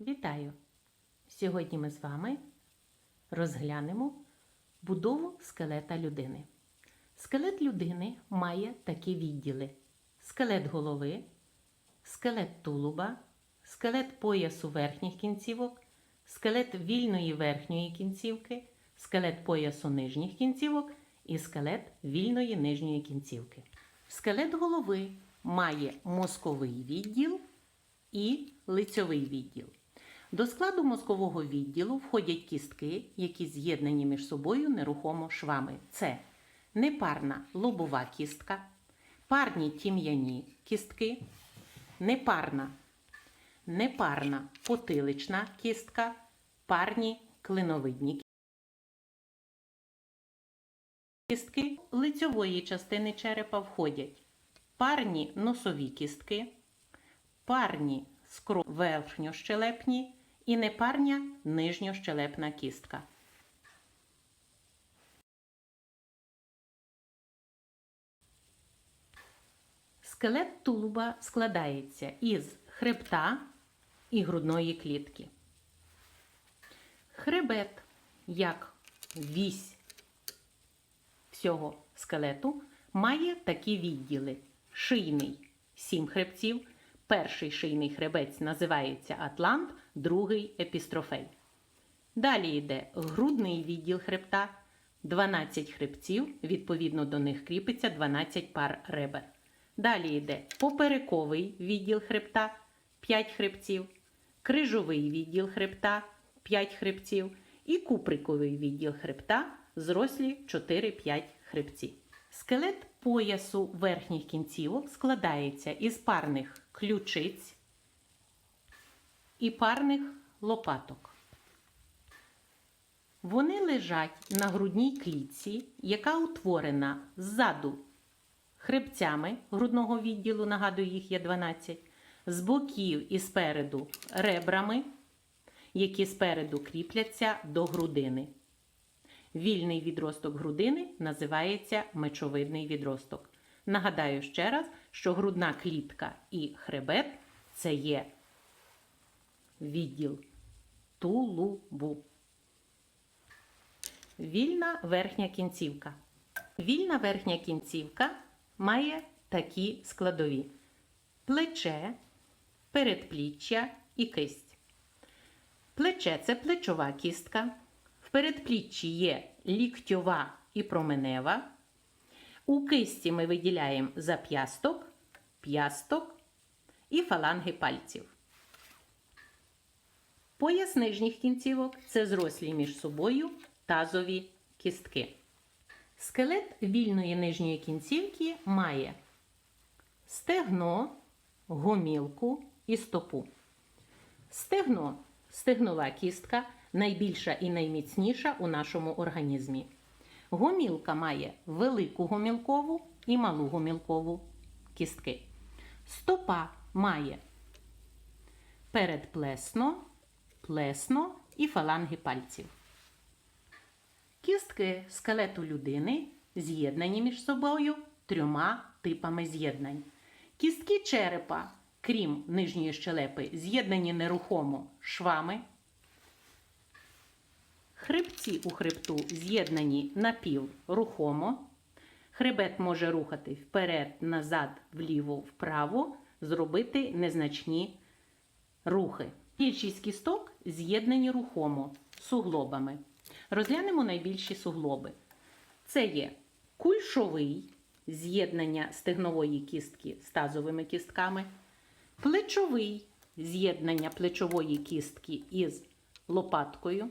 Вітаю! Сьогодні ми з вами розглянемо будову скелета людини. Скелет людини має такі відділи: скелет голови, скелет тулуба, скелет поясу верхніх кінцівок, скелет вільної верхньої кінцівки, скелет поясу нижніх кінцівок і скелет вільної нижньої кінцівки. Скелет голови має мозковий відділ і лицьовий відділ. До складу мозкового відділу входять кістки, які з'єднані між собою нерухомо швами. Це непарна лобова кістка, парні тім'яні кістки, непарна, непарна потилична кістка, парні клиновидні кістки лицьової частини черепа входять парні носові кістки, парні скро верхньощелепні і непарня нижньощелепна кістка. Скелет тулуба складається із хребта і грудної клітки. Хребет, як вісь всього скелету, має такі відділи: шийний сім хребців. Перший шийний хребець називається атлант, другий епістрофей. Далі йде грудний відділ хребта, 12 хребців, відповідно до них кріпиться 12 пар ребер. Далі йде поперековий відділ хребта, 5 хребців, крижовий відділ хребта, 5 хребців і куприковий відділ хребта, зрослі 4-5 хребців. Скелет поясу верхніх кінцівок складається із парних ключиць і парних лопаток. Вони лежать на грудній клітці, яка утворена ззаду хребцями грудного відділу, нагадую, їх є 12, з боків і спереду ребрами, які спереду кріпляться до грудини. Вільний відросток грудини називається мечовидний відросток. Нагадаю ще раз, що грудна клітка і хребет це є відділ тулубу. Вільна верхня кінцівка. Вільна верхня кінцівка має такі складові: плече, передпліччя і кисть. Плече це плечова кістка. В передпліччі є ліктьова і променева. У кисті ми виділяємо зап'ясток, п'ясток і фаланги пальців. Пояс нижніх кінцівок це зрослі між собою тазові кістки. Скелет вільної нижньої кінцівки має стегно, гомілку і стопу. Стегно стегнова кістка найбільша і найміцніша у нашому організмі. Гомілка має велику гомілкову і малу гомілкову кістки. Стопа має передплесно, плесно і фаланги пальців. Кістки скелету людини з'єднані між собою трьома типами з'єднань. Кістки черепа, крім нижньої щелепи, з'єднані нерухомо швами. Хребці у хребту з'єднані напіврухомо. Хребет може рухати вперед, назад, вліво, вправо, зробити незначні рухи. Більшість кісток з'єднані рухомо суглобами. Розглянемо найбільші суглоби. Це є кульшовий з'єднання стегнової кістки з тазовими кістками, плечовий з'єднання плечової кістки із лопаткою,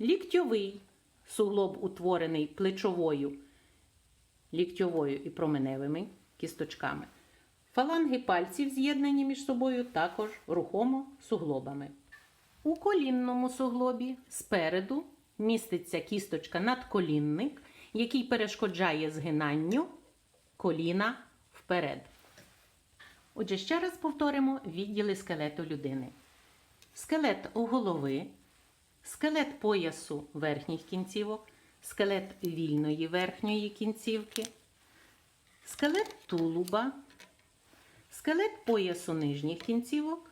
ліктьовий суглоб утворений плечовою, ліктьовою і променевими кісточками. Фаланги пальців з'єднані між собою також рухомо суглобами. У колінному суглобі спереду міститься кісточка надколінник, який перешкоджає згинанню коліна вперед. Отже, ще раз повторимо відділи скелету людини. Скелет у голови, скелет поясу верхніх кінцівок, скелет вільної верхньої кінцівки, скелет тулуба, скелет поясу нижніх кінцівок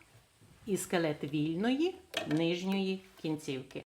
і скелет вільної нижньої кінцівки.